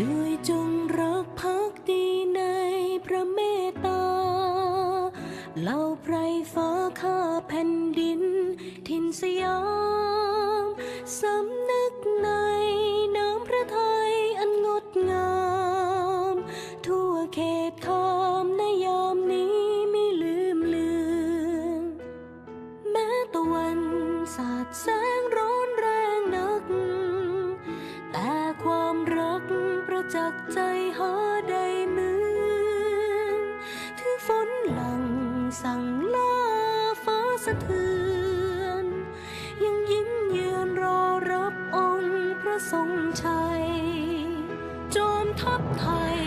ด้วยจงรักพักดีในพระเมตตาเหล่าไพรฟ้าข้าแผ่นดินทินสยามสำนึกในน้ำพระทัยอันงดงาม ทั่วเขตคามในยามนี้ไม่ลืมเลือนแม้ตะวันสาดแสงร้อนแรงนัก แต่ความรัก จักใจหาได้เหมือนถือฝนหลังสั่งลาฟ้าสะเทือน ยังยิ้มเยือนรอรับองค์พระทรงชัย จอมทัพไทย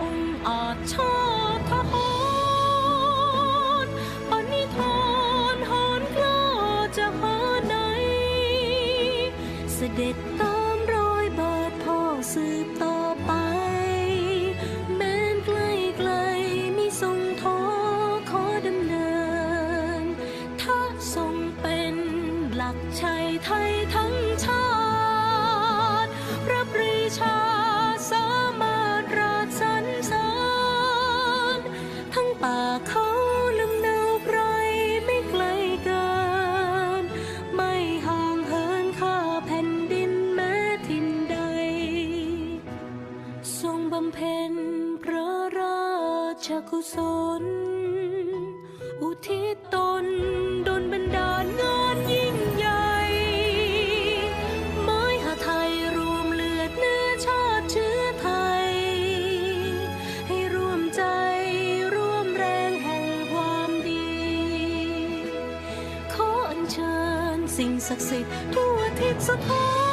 องค์อาจชาติทหารปณิธานหานกล้าจะหาไหน เสด็จตามรอยบาทพ่อสือ หลักชัยไทยทั้งชาติ พระปรีชาสามารถราชสรรเสริญทั้งป่าเขาลำเนาไพรไม่ไกลเกิน ไม่ห่างเหินข้าแผ่นดินแม้ทินใด ทรงบำเพ็ญพระราชกุศล อุทิศตน สิ่งศักดิ์สิทธิ์ทั่วทิศสถาน